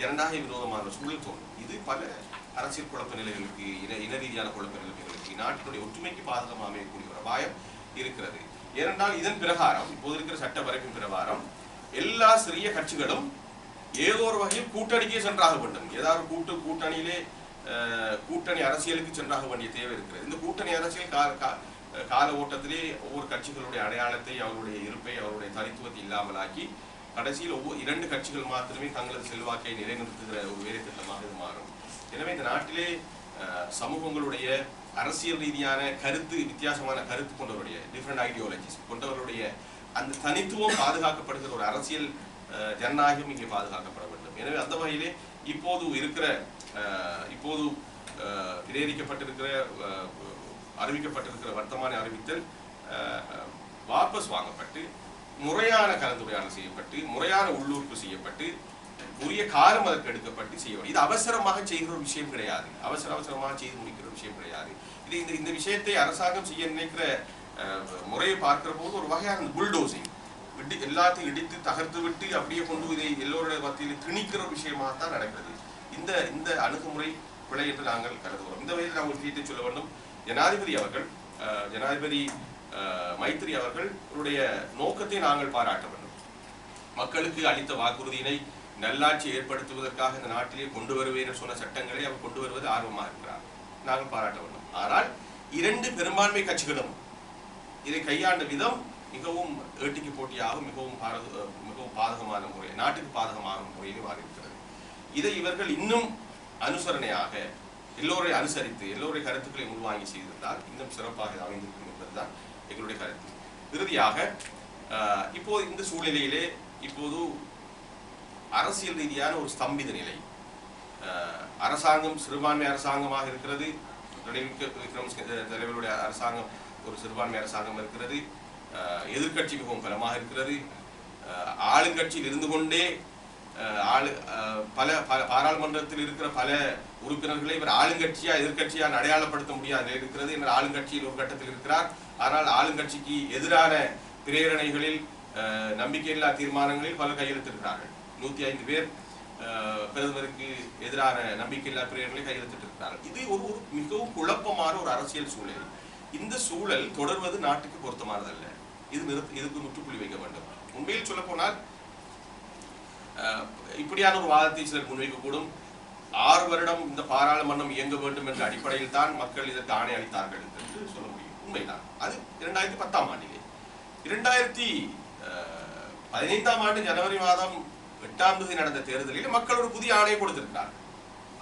ஜனநாயக விரோதமான சூழல் தோன்றும் இது பல அரசியல் குழப்ப நிலைகளுக்கு இன இன ரீதியான குழப்ப நிலைகளுக்கு நாட்டினுடைய ஒற்றுமைக்கு பாதகமாக அமையக்கூடிய ஒரு அபாயம் இருக்கிறது. ஏனென்றால் இதன் பிரகாரம் இப்போது இருக்கிற சட்ட வரைப்பின் பிரகாரம் எல்லா சிறிய கட்சிகளும் ஏதோ ஒரு வகையில் கூட்டணிக்கே சென்றாக வேண்டும். ஏதாவது கூட்டு கூட்டணியிலே கூட்டணி அரசியலுக்கு சென்றாக வேண்டிய தேவை இருக்கிறது. இந்த கூட்டணி அரசியல் கால கால ஓட்டத்திலே ஒவ்வொரு கட்சிகளுடைய அடையாளத்தை அவருடைய இருப்பை அவருடைய தனித்துவத்தை இல்லாமலாக்கி கடைசியில் ஒவ்வொரு இரண்டு கட்சிகள் மாத்திரமே தங்களது செல்வாக்கை நிலைநிறுத்துகிற ஒரு வேலை திட்டமாக இது மாறும். எனவே இந்த நாட்டிலே சமூகங்களுடைய அரசியல் ரீதியான கருத்து வித்தியாசமான கருத்து கொண்டவருடைய டிஃப்ரெண்ட் ஐடியாலஜிஸ் கொண்டவருடைய அந்த தனித்துவம் பாதுகாக்கப்படுகிற ஒரு அரசியல் ஜனநாயகம் இங்கே பாதுகாக்கப்பட வேண்டும். எனவே அந்த வகையிலே இப்போது இருக்கிற இப்போது அஹ், அறிவிக்கப்பட்டிருக்கிற வர்த்தமான அறிவித்தல் வாபஸ் வாங்கப்பட்டு முறையான கலந்துரையாடல் செய்யப்பட்டு முறையான உள்ளூர்ப்பு செய்யப்பட்டு உரிய காலம் அதற்கு எடுக்கப்பட்டு செய்ய வேண்டும் இது அவசரமாக செய்கிற ஒரு விஷயம் கிடையாது. அவசர அவசரமாக செய்து முடிக்கிற விஷயம் கிடையாது. இது இந்த இந்த விஷயத்தை அரசாங்கம் செய்ய நினைக்கிற முறையை பார்க்கிற போது ஒரு வகையான புல்டோசிங் இடி எல்லாத்தையும் இடித்து தகர்த்து விட்டு அப்படியே கொண்டு இதை எல்லோருடைய மத்தியில் திணிக்கிற விஷயமாக தான் நடக்கிறது. இந்த இந்த அணுகுமுறை பிழை என்று நாங்கள் கருதுகிறோம். இந்த வகையில் நாங்கள் ஒரு விஷயத்தை சொல்ல வேண்டும். ஜனாதிபதி அவர்கள் ஜனாதிபதி மைத்திரி அவர்களுடைய நோக்கத்தை நாங்கள் பாராட்ட வேண்டும். மக்களுக்கு அளித்த வாக்குறுதியினை நல்லாட்சி ஏற்படுத்துவதற்காக இந்த நாட்டிலே கொண்டு வருவேன் சொன்ன சட்டங்களை அவர் கொண்டு வருவது ஆர்வமாக இருக்கிறார். நாங்கள் பாராட்ட வேண்டும். ஆனால் இரண்டு பெரும்பான்மை கட்சிகளும் இதை கையாண்ட விதம் மிகவும் ஏட்டிக்கு போட்டியாக மிகவும் பாரத மிகவும் பாதகமான முறை நாட்டுக்கு பாதகமான முறையை மாறி இருக்கிறது இதை இவர்கள் இன்னும் அனுசரணையாக எல்லோரையும் அனுசரித்து எல்லோருடைய கருத்துக்களை உள்வாங்கி செய்திருந்தால் இன்னும் சிறப்பாக அமைந்திருக்கும் என்பதுதான் எங்களுடைய கருத்து. இறுதியாக ஆஹ், இப்போது இந்த சூழ்நிலையிலே இப்போது அரசியல் ரீதியான ஒரு ஸ்தம்பித நிலை. அரசாங்கம் சிறுபான்மை அரசாங்கமாக இருக்கிறது. ரணில் விக்ர- தலைவருடைய அரசாங்கம் ஒரு சிறுபான்மை அரசாங்கம் இருக்கிறது. எதிர்கட்சி எதிர்க்கட்சி மிகவும் பலமாக இருக்கிறது. ஆளுங்கட்சியில் இருந்து கொண்டே ஆளு பல பல பாராளுமன்றத்தில் இருக்கிற பல உறுப்பினர்களை இவர் ஆளுங்கட்சியா எதிர்கட்சியா அடையாளப்படுத்த முடியாத இருக்கிறது. என்ற ஆளுங்கட்சியில் ஒரு கட்டத்தில் இருக்கிறார். ஆனால் ஆளுங்கட்சிக்கு எதிரான பிரேரணைகளில் நம்பிக்கையில்லா தீர்மானங்களில் பலர் கையெழுத்திருக்கிறார்கள். நூத்தி ஐந்து பேர் பிரதமருக்கு எதிரான நம்பிக்கையில்லா பிரேரணைகளை கையெழுத்திட்டிருக்கிறார்கள். இது ஒரு ஒரு மிகவும் குழப்பமான ஒரு அரசியல் சூழல். இந்த சூழல் தொடர்வது நாட்டுக்கு பொருத்தமானதல்ல. இது நிறுத்த இதுக்கு முற்றுப்புள்ளி வைக்க வேண்டும். உண்மையில் சொல்ல போனால் இப்படியான ஒரு வாதத்தை சிலர் முன்வைக்கக்கூடும். ஆறு வருடம் இந்த பாராளுமன்றம் இயங்க வேண்டும் என்ற அடிப்படையில் தான் மக்கள் இதற்கு ஆணை அளித்தார்கள் என்று சொல்ல முடியும். உண்மைதான். அது இரண்டாயிரத்தி பத்தாம் ஆண்டிலே. இரண்டாயிரத்தி பதினைந்தாம் ஆண்டு ஜனவரி மாதம் எட்டாம் தேதி நடந்த தேர்தலில் மக்கள் ஒரு புதிய ஆணையை கொடுத்திருக்கிறார்கள்.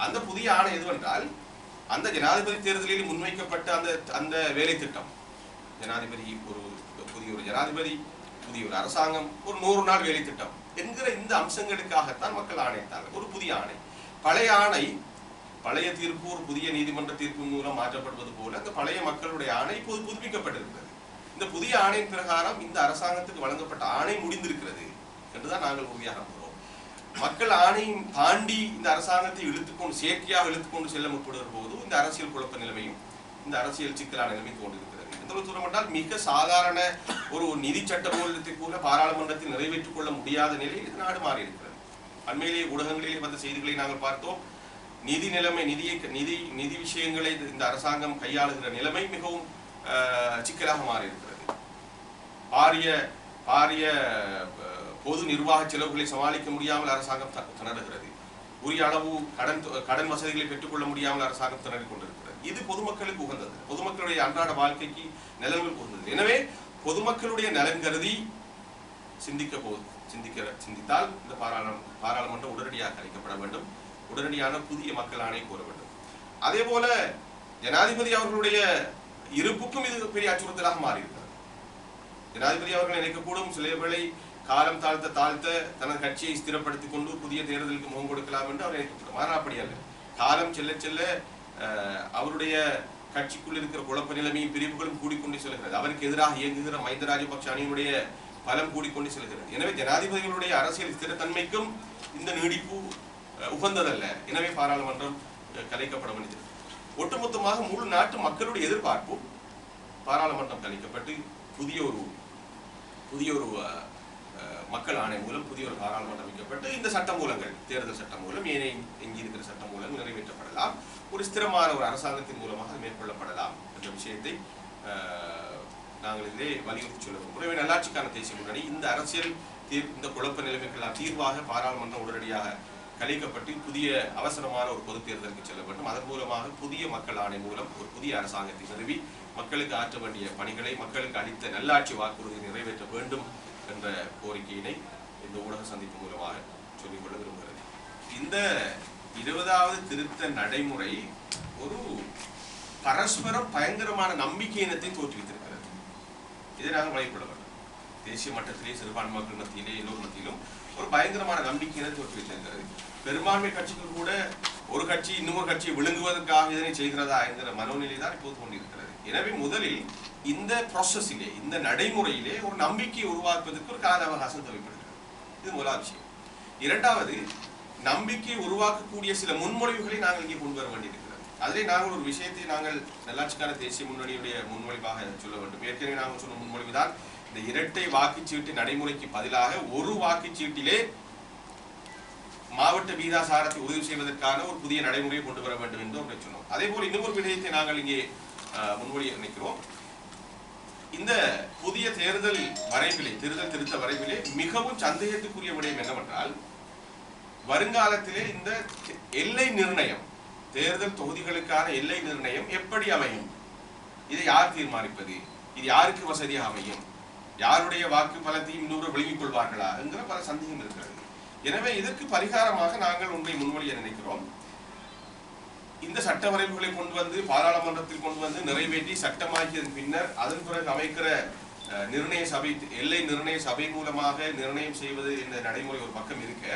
அந்த புதிய ஆணை எதுவென்றால் அந்த ஜனாதிபதி தேர்தலில் முன்வைக்கப்பட்ட அந்த அந்த வேலை திட்டம் ஜனாதிபதி ஒரு புதிய ஒரு ஜனாதிபதி புதிய ஒரு அரசாங்கம் ஒரு நூறு நாள் வேலை திட்டம் என்கிற இந்த அம்சங்களுக்காகத்தான் மக்கள் ஆணைத்தார்கள் ஒரு புதிய ஆணை. பழைய ஆணை பழைய தீர்ப்பு ஒரு புதிய நீதிமன்ற தீர்ப்பு மூலம் மாற்றப்படுவது போல அந்த பழைய மக்களுடைய ஆணை இப்போது புதுப்பிக்கப்பட்டிருக்கிறது. இந்த புதிய ஆணையின் பிரகாரம் இந்த அரசாங்கத்துக்கு வழங்கப்பட்ட ஆணை முடிந்திருக்கிறது என்றுதான் நாங்கள் உறுதியாக நம்புகிறோம். மக்கள் ஆணையும் தாண்டி இந்த அரசாங்கத்தை இழுத்துக்கொண்டு செயற்கையாக இழுத்துக்கொண்டு செல்ல முற்படுகிற போது இந்த அரசியல் குழப்ப நிலைமையும் இந்த அரசியல் சிக்கலான நிலைமையும் தோன்றிருக்கிறது எந்த ஒரு மிக சாதாரண ஒரு நிதி சட்ட மூலத்தை கூட பாராளுமன்றத்தில் நிறைவேற்றிக் கொள்ள முடியாத நிலையில் இது நாடு மாறி இருக்கிறது அண்மையிலேயே ஊடகங்களிலே வந்த செய்திகளை நாங்கள் பார்த்தோம். நிதி நிலைமை நிதியை நிதி நிதி விஷயங்களை இந்த அரசாங்கம் கையாளுகிற நிலைமை மிகவும் சிக்கலாக மாறி இருக்கிறது பாரிய பாரிய பொது நிர்வாக செலவுகளை சமாளிக்க முடியாமல் அரசாங்கம் த- திணறுகிறது. உரிய அளவு கடன் கடன் வசதிகளை பெற்றுக்கொள்ள முடியாமல் அரசாங்கம் திணறிக் கொண்டிருக்கிறது. இது பொதுமக்களுக்கு உகந்தது. பொதுமக்களுடைய அன்றாட வாழ்க்கைக்கு நிலங்கள் உகந்தது. எனவே பொதுமக்களுடைய நலன் கருதி சிந்திக்க போது சிந்திக்க சிந்தித்தால் இந்த பாராளுமன்ற பாராளுமன்றம் உடனடியாக அழைக்கப்பட வேண்டும். உடனடியான புதிய மக்கள் ஆணை கோர வேண்டும். அதே போல ஜனாதிபதி அவர்களுடைய இருப்புக்கும் இது பெரிய அச்சுறுத்தலாக மாறியிருக்கிறது. ஜனாதிபதி அவர்கள் நினைக்கக்கூடும் சில வேளை காலம் தாழ்த்த தாழ்த்த தனது கட்சியை ஸ்திரப்படுத்திக் கொண்டு புதிய தேர்தலுக்கு முகம் கொடுக்கலாம் என்று அவர் நினைக்கக்கூடும். ஆனால் அப்படி அல்ல. காலம் செல்ல செல்ல அவருடைய கட்சிக்குள் இருக்கிற குழப்ப நிலைமையும் பிரிவுகளும் கூடிக்கொண்டு செல்கிறது. அவருக்கு எதிராக இயங்குகிற மைந்த ராஜபக்ஷ அணியினுடைய பலம் கூடிக்கொண்டு செல்கிறது. எனவே ஜனாதிபதிகளுடைய அரசியல் ஸ்திரத்தன்மைக்கும் இந்த நீடிப்பு உகந்ததல்ல. எனவே பாராளுமன்றம் கலைக்கப்பட வேண்டியது. ஒட்டுமொத்தமாக முழு நாட்டு மக்களுடைய எதிர்பார்ப்பும் பாராளுமன்றம் கலைக்கப்பட்டு புதிய ஒரு புதிய ஒரு அஹ், மக்கள் ஆணை மூலம் புதிய ஒரு பாராளுமன்றம் அமைக்கப்பட்டு இந்த சட்ட மூலங்கள் தேர்தல் சட்டம் மூலம் ஏனைய எஞ்சி இருக்கிற சட்ட மூலம் நிறைவேற்றப்படலாம். ஒரு ஸ்திரமான ஒரு அரசாங்கத்தின் மூலமாக அது மேற்கொள்ளப்படலாம் என்ற விஷயத்தை நாங்கள் இதிலே வலியுறுத்தி சொல்ல விரும்புகிறோம். நல்லாட்சிக்கான தேசிய முன்னணி இந்த அரசியல் தீர் இந்த குழப்ப நிலைமைக்கெல்லாம் தீர்வாக பாராளுமன்றம் உடனடியாக கலைக்கப்பட்டு புதிய அவசரமான ஒரு பொது தேர்தலுக்கு செல்ல வேண்டும். அதன் மூலமாக புதிய மக்கள் ஆணை மூலம் ஒரு புதிய அரசாங்கத்தை நிறுவி மக்களுக்கு ஆற்ற வேண்டிய பணிகளை மக்களுக்கு அளித்த நல்லாட்சி வாக்குறுதியை நிறைவேற்ற வேண்டும் என்ற கோரிக்கையினை இந்த ஊடக சந்திப்பு மூலமாக சொல்லிக்கொள்ள விரும்புகிறது. இந்த இருபதாவது திருத்த நடைமுறை ஒரு பரஸ்பரம் பயங்கரமான நம்பிக்கை இனத்தை தோற்றுவித்திருக்கிறது. இதை நாங்கள் வழிபட வேண்டும். தேசிய மட்டத்திலே சிறுபான்மை மக்கள் மத்தியிலே எல்லோர் மத்தியிலும் ஒரு பயங்கரமான நம்பிக்கையினை தோற்றுவித்திருக்கிறது. பெரும்பான்மை கட்சிகள் கூட ஒரு கட்சி இன்னொரு கட்சியை விழுங்குவதற்காக இதனை செய்கிறதா என்கிற மனோநிலை தான் இப்போது கொண்டிருக்கிறது எனவே முதலில் இந்த ப்ராசஸிலே இந்த நடைமுறையிலே ஒரு நம்பிக்கை உருவாக்குவதற்கு ஒரு கால அவகாசம் தேவைப்படுகிறது. இது முதலாவது விஷயம். இரண்டாவது நம்பிக்கை உருவாக்கக்கூடிய சில முன்மொழிவுகளை நாங்கள் இங்கே கொண்டு வர வேண்டியிருக்கிறது. அதிலே நாங்கள் ஒரு விஷயத்தை நாங்கள் நல்லாட்சிக்கான தேசிய முன்னணியுடைய முன்மொழிவாக சொல்ல வேண்டும். ஏற்கனவே நாங்கள் சொன்ன முன்மொழிவுதான் இந்த இரட்டை வாக்குச்சீட்டு நடைமுறைக்கு பதிலாக ஒரு வாக்குச்சீட்டிலே மாவட்ட வீதாசாரத்தை உறுதி செய்வதற்கான ஒரு புதிய நடைமுறையை கொண்டு வர வேண்டும் என்று ஒன்றை சொன்னோம். அதே போல் இன்னொரு விடயத்தை நாங்கள் இங்கே அஹ், நினைக்கிறோம் இந்த புதிய தேர்தல் வரைவிலே தேர்தல் திருத்த வரைவிலே மிகவும் சந்தேகத்துக்குரிய விடயம் என்னவென்றால் வருங்காலத்திலே இந்த எல்லை நிர்ணயம் தேர்தல் தொகுதிகளுக்கான எல்லை நிர்ணயம் எப்படி அமையும்? இதை யார் தீர்மானிப்பது? இது யாருக்கு வசதியாக அமையும்? யாருடைய வாக்கு பலத்தையும் இன்னொரு விழுங்கிக் கொள்வார்களா என்கிற பல சந்தேகம் இருக்கிறது. எனவே இதற்கு பரிகாரமாக நாங்கள் ஒன்றை முன்மொழிய நினைக்கிறோம். இந்த சட்ட வரைவுகளை கொண்டு வந்து பாராளுமன்றத்தில் கொண்டு வந்து நிறைவேற்றி சட்டமாகியதன் பின்னர் அதன் பிறகு அமைக்கிற அஹ், நிர்ணய சபை எல்லை நிர்ணய சபை மூலமாக நிர்ணயம் செய்வது என்ற நடைமுறை ஒரு பக்கம் இருக்க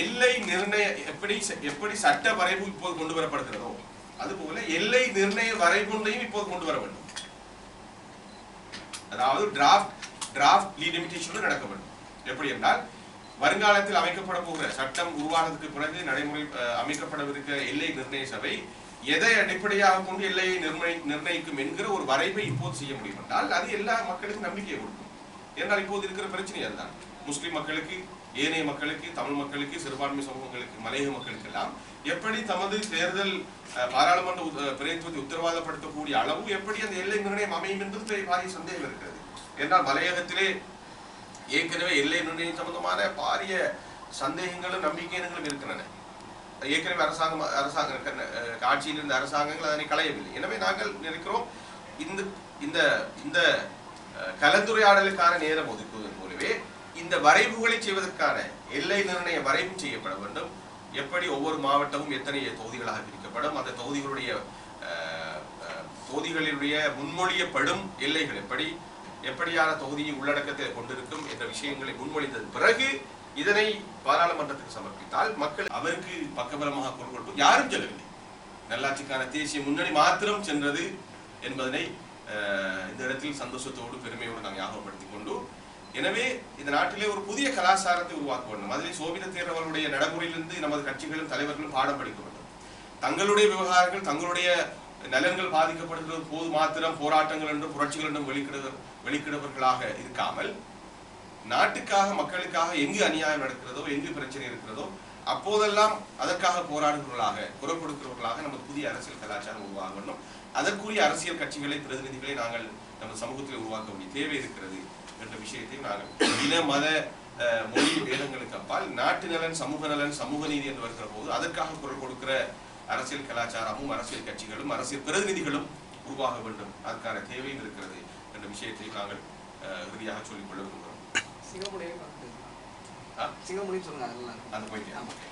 எல்லை நிர்ணய எப்படி எப்படி சட்ட வரைவு இப்போது கொண்டு வரப்படுகிறதோ அதுபோல எல்லை நிர்ணய வரைபொன்றையும் இப்போது கொண்டு வர வேண்டும். அதாவது டிராஃப்ட் டிராஃப்ட் லீடிமிட்டேஷன் நடக்க வேண்டும். எப்படி என்றால் வருங்காலத்தில் அமைக்கப்பட போகிற சட்டம் உருவானதுக்கு பிறகு நடைமுறை அமைக்கப்படவிருக்க எல்லை நிர்ணய சபை எதை அடிப்படையாக கொண்டு எல்லையை நிர்ணய நிர்ணயிக்கும் என்கிற ஒரு வரைவை இப்போது செய்ய முடியும் என்றால் அது எல்லா மக்களுக்கும் நம்பிக்கையை கொடுக்கும். என்றால் இப்போது இருக்கிற பிரச்சனை அதுதான். முஸ்லிம் மக்களுக்கு ஏனைய மக்களுக்கு தமிழ் மக்களுக்கு சிறுபான்மை சமூகங்களுக்கு மலையக மக்களுக்கு எல்லாம் எப்படி தமது தேர்தல் அஹ், பாராளுமன்ற உத்- பிரதிநிதித்துவத்தை உத்தரவாதப்படுத்தக்கூடிய அளவு எப்படி அந்த எல்லை நிர்ணயம் அமையும் என்று பாரிய சந்தேகம் இருக்கிறது. என்றால் மலையகத்திலே ஏற்கனவே எல்லை நிர்ணயம் சம்பந்தமான பாரிய சந்தேகங்களும் நம்பிக்கைகளும் இருக்கின்றன. ஏற்கனவே அரசாங்கம் அரசாங்க அஹ், ஆட்சியில் இருந்த அரசாங்கங்கள் அதனை களையவில்லை. எனவே நாங்கள் நினைக்கிறோம் இந்த இந்த இந்த அஹ், கலந்துரையாடலுக்கான நேரம் ஒதுக்குவது போலவே இந்த வரைவுகளை செய்வதற்கான எல்லை நிர்ணய வரைவு செய்யப்பட வேண்டும். எப்படி ஒவ்வொரு மாவட்டமும் எத்தனை தொகுதிகளாக பிரிக்கப்படும் அந்த தொகுதிகளுடைய தொகுதிகளினுடைய முன்மொழியப்படும் எல்லைகள் எப்படி எப்படியான தொகுதியை உள்ளடக்கத்தை கொண்டிருக்கும் என்ற விஷயங்களை முன்மொழிந்தது பிறகு இதனை பாராளுமன்றத்துக்கு சமர்ப்பித்தால் மக்கள் அவருக்கு பக்கபலமாக குரல் கொடுக்கும் யாரும் செல்லவில்லை. நல்லாட்சிக்கான தேசிய முன்னணி மாத்திரம் சென்றது என்பதனை அஹ், இந்த இடத்தில் சந்தோஷத்தோடு பெருமையோடு நாம் ஞாபகப்படுத்திக் கொண்டு எனவே இந்த நாட்டிலே ஒரு புதிய கலாச்சாரத்தை உருவாக்க வேண்டும். அதிலே சோபித தேர்வர்களுடைய நடைமுறையிலிருந்து நமது கட்சிகளும் தலைவர்களும் பாடம் படிக்க வேண்டும். தங்களுடைய விவகாரங்கள் தங்களுடைய நலன்கள் பாதிக்கப்படுகிறது போது மாத்திரம் போராட்டங்கள் என்றும் புரட்சிகள் என்றும் வெளிக்கிட வெளிக்கிடவர்களாக இருக்காமல் நாட்டுக்காக மக்களுக்காக எங்கு அநியாயம் நடக்கிறதோ எங்கு பிரச்சனை இருக்கிறதோ அப்போதெல்லாம் அதற்காக போராடுகிறவர்களாக குரல் கொடுக்கிறவர்களாக நமது புதிய அரசியல் கலாச்சாரம் உருவாக வேண்டும். அதற்குரிய அரசியல் கட்சிகளை பிரதிநிதிகளை நாங்கள் நமது சமூகத்தில் உருவாக்க வேண்டிய தேவை இருக்கிறது. என்ற விஷயத்தையும் நாங்கள் இன மத மொழி வேதங்களுக்கு அப்பால் நாட்டு நலன் சமூக நலன் சமூக நீதி என்று வருகிற போது அதற்காக குரல் கொடுக்கிற அரசியல் கலாச்சாரமும் அரசியல் கட்சிகளும் அரசியல் பிரதிநிதிகளும் உருவாக வேண்டும். அதற்கான தேவையும் இருக்கிறது என்ற விஷயத்தை நாங்கள் இறுதியாக சொல்லிக் கொள்ள விரும்புகிறோம்? சிங்கமுடின்னு சொல்லுங்க அதெல்லாம் போயிட்டு.